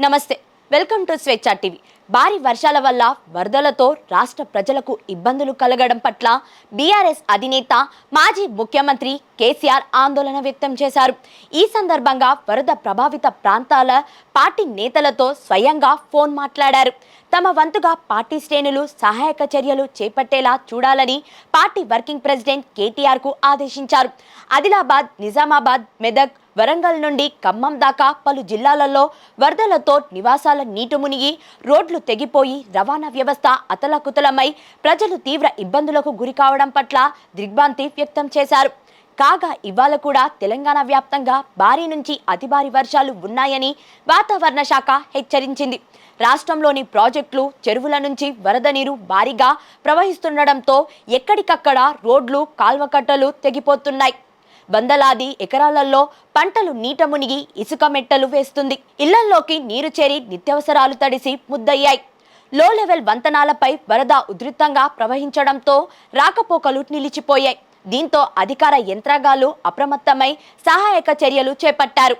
నమస్తే. Welcome to Swecha TV. భారీ వర్షాల వల్ల వరదలతో రాష్ట్ర ప్రజలకు ఇబ్బందులు కలగడం పట్ల బీఆర్ఎస్ అధినేత మాజీ ముఖ్యమంత్రి కేసీఆర్ ఆందోళన వ్యక్తం చేశారు. ఈ సందర్భంగా వరద ప్రభావిత ప్రాంతాల పార్టీ నేతలతో స్వయంగా ఫోన్ మాట్లాడారు. తమ వంతుగా పార్టీ శ్రేణులు సహాయక చర్యలు చేపట్టేలా చూడాలని పార్టీ వర్కింగ్ ప్రెసిడెంట్ కేటీఆర్కు ఆదేశించారు. ఆదిలాబాద్ నిజామాబాద్ మెదక్ వరంగల్ నుండి ఖమ్మం దాకా పలు జిల్లాలలో వరదలతో నివాసాల నీటు మునిగి రోడ్లు తెగిపోయి రవాణా వ్యవస్థ అతలకుతలమై ప్రజలు తీవ్ర ఇబ్బందులకు గురి కావడం పట్ల దిగ్భ్రాంతి వ్యక్తం చేశారు. కాగా ఇవాళ కూడా తెలంగాణ వ్యాప్తంగా భారీ నుంచి అతి భారీ వర్షాలు ఉన్నాయని వాతావరణ శాఖ హెచ్చరించింది. రాష్ట్రంలోని ప్రాజెక్టులు చెరువుల నుంచి వరద నీరు భారీగా ప్రవహిస్తుండటంతో ఎక్కడికక్కడ రోడ్లు కాల్వకట్టలు తెగిపోతున్నాయి. వందలాది ఎకరాలలో పంటలు నీట మునిగి ఇసుక మెట్టలు వేస్తుంది. ఇళ్ళల్లోకి నీరు చేరి నిత్యావసరాలు తడిసి ముద్దయ్యాయి. లో లెవెల్ వంతనాలపై వరద ఉధృతంగా ప్రవహించడంతో రాకపోకలు నిలిచిపోయాయి. దీంతో అధికార యంత్రాంగాలు అప్రమత్తమై సహాయక చర్యలు చేపట్టారు.